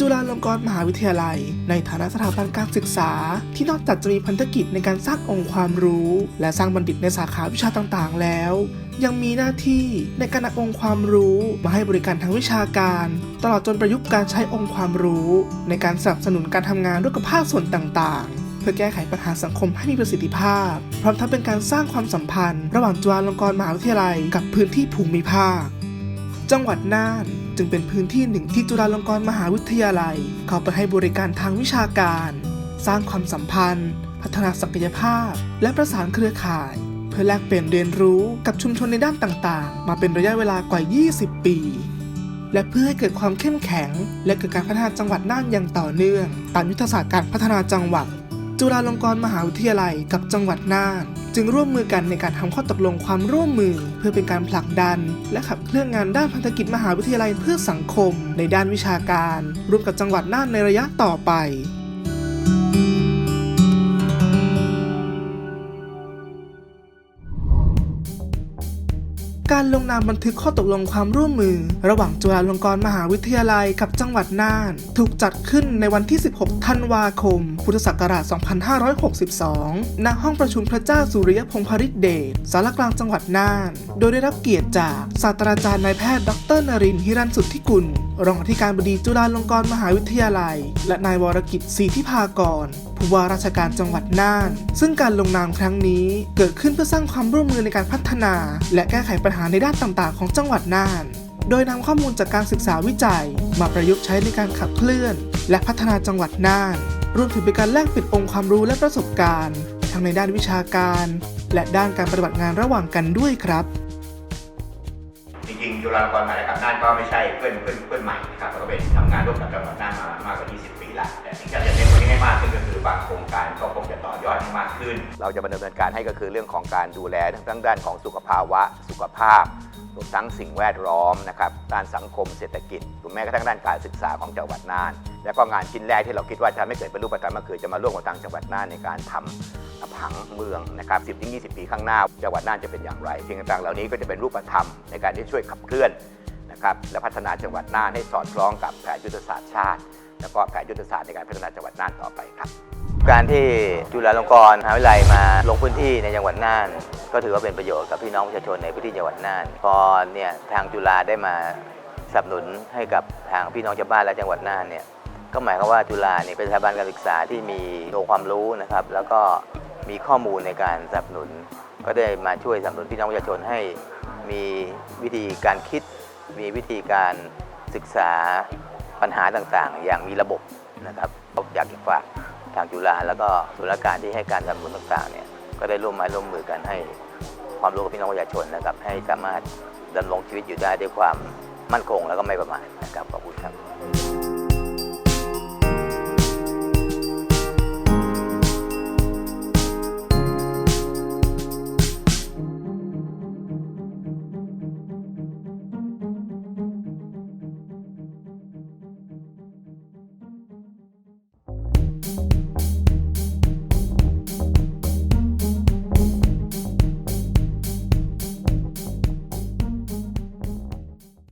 จุฬาลงกรณ์มหาวิทยาลัย ในฐานะสถาบันการศึกษา ที่นอกจากจะมีพันธกิจในการสร้างองค์ความรู้ และสร้างบัณฑิตในสาขาวิชาต่างๆ แล้ว ยังมีหน้าที่ในการนำองค์ความรู้มาให้บริการทางวิชาการ ตลอดจนประยุกต์การใช้องค์ความรู้ ในการสนับสนุนการทำงานร่วมกับภาคส่วนต่างๆเพื่อแก้ไขปัญหาสังคมให้มีประสิทธิภาพ พร้อมทั้งเป็นการสร้างความสัมพันธ์ ระหว่างจุฬาลงกรณ์มหาวิทยาลัย กับพื้นที่ภูมิภาค จังหวัดน่าน จึงเป็นพื้นที่หนึ่งที่จุฬาลงกรณ์มหาวิทยาลัย เข้าไปให้บริการทางวิชาการ สร้างความสัมพันธ์ พัฒนาศักยภาพ และประสานเครือข่าย เพื่อแลกเปลี่ยนเรียนรู้กับชุมชนในด้านต่างๆ มาเป็นระยะเวลากว่า 20 ปี และเพื่อให้เกิดความเข้มแข็ง และเกิดการพัฒนาจังหวัดน่านอย่างต่อเนื่อง ตามยุทธศาสตร์การพัฒนาจังหวัด จุฬาลงกรณ์มหาวิทยาลัยกับจังหวัดน่าน จึงร่วมมือกันในการทำข้อตกลงความร่วมมือ เพื่อเป็นการผลักดัน และขับเคลื่อนงานด้านพันธกิจมหาวิทยาลัยเพื่อสังคม ในด้านวิชาการร่วมกับจังหวัดน่านในระยะต่อไป การลงนามบันทึกข้อตกลงความร่วมมือ ระหว่างจุฬาลงกรณ์มหาวิทยาลัยกับจังหวัดน่าน ถูกจัดขึ้นในวันที่ 16 ธันวาคม พุทธศักราช 2562 ณ ห้องประชุมพระเจ้าสุริยพงษ์พริตเดช สารกลางจังหวัดน่าน โดยได้รับเกียรติจากศาสตราจารย์นายแพทย์ดรนรินทร์ฮิรันสุทธิกุล รองอธิการบดีจุฬาลงกรณ์มหาวิทยาลัย และนายวรกิจศรีทิพากรผู้ว่าราชการจังหวัดน่าน ซึ่งการลงนามครั้งนี้เกิดขึ้นเพื่อสร้างความร่วมมือในการพัฒนา และแก้ไขปัญหาในด้านต่างๆ ของจังหวัดน่าน โดยนำข้อมูลจากการศึกษาวิจัย มาประยุกต์ใช้ในการขับเคลื่อน และพัฒนาจังหวัดน่าน รวมถึงเป็นการแลกเปลี่ยนองค์ความรู้และประสบการณ์ ทั้งในด้านวิชาการ และด้านการปฏิบัติงานระหว่างกันด้วยครับจริงๆจุฬาลงกรณ์มหาวิทยาลัยกับน่านก็ไม่ใช่เพื่อนเพื่อนเพื่อนใหม่นะครับเราก็เป็นทำงานร่วมกับจังหวัดน่านมามากกว่า 20 ปีล้วแต่สิ่งที่จะเน้นวัน มากขึ้นก็คือบางโครงการก็คงจะต่อยอดให้มากขึ้น เราจะดำเนินการให้ก็คือเรื่องของการดูแลทั้งด้านของสุขภาวะ สุขภาพรวมทั้งสิ่งแวดล้อมนะครับด้านสังคมเศรษฐกิจรวมแม้กระทั่งด้านการศึกษาของจังหวัดน่าน แล้วก็งานชิ้นแรกที่เราคิดว่าจะทำให้เกิดเป็นรูปธรรมก็คือจะมาร่วมกับทางจังหวัดน่านในการทำผังเมืองนะครับ10 20 ปีข้างหน้า จังหวัดน่านจะเป็นอย่างไรสิ่งต่างๆเหล่านี้ก็จะเป็นรูปธรรมในการที่ช่วยขับเคลื่อนนะครับและพัฒนาจังหวัดน่านให้สอดคล้องกับแผนยุทธศาสตร์ชาติ แล้วก็แผนยุทธศาสตร์ในการพัฒนาจังหวัดน่านต่อไปครับ การที่จุฬาลงกรณ์มหาวิทยาลัยมาลงพื้นที่ในจังหวัดน่าน ก็ถือว่าเป็นประโยชน์กับพี่น้องประชาชนในพื้นที่จังหวัดน่าน พอเนี่ยทางจุฬาได้มาสนับสนุนให้กับทางพี่น้องชาวบ้านและจังหวัดน่านเนี่ยก็หมายความว่าจุฬาเนี่ยเป็นสถาบันการศึกษาที่มีองค์ความรู้นะครับ แล้วก็มีข้อมูลในการสนับสนุน ก็ได้มาช่วยสนับสนุนพี่น้องประชาชนให้มีวิธีการคิด มีวิธีการศึกษา ปัญหาต่างๆ อย่างมีระบบนะครับอยากจะฝากทางจุฬาแล้วก็ส่วนราชการที่ให้การสนับสนุนต่างๆเนี่ยก็ได้ร่วมมาร่วมมือกันให้ความรู้กับพี่น้องประชาชนนะครับ ให้สามารถดำรงชีวิตอยู่ได้ด้วยความมั่นคงแล้วก็ไม่ประมาทนะครับขอบคุณครับ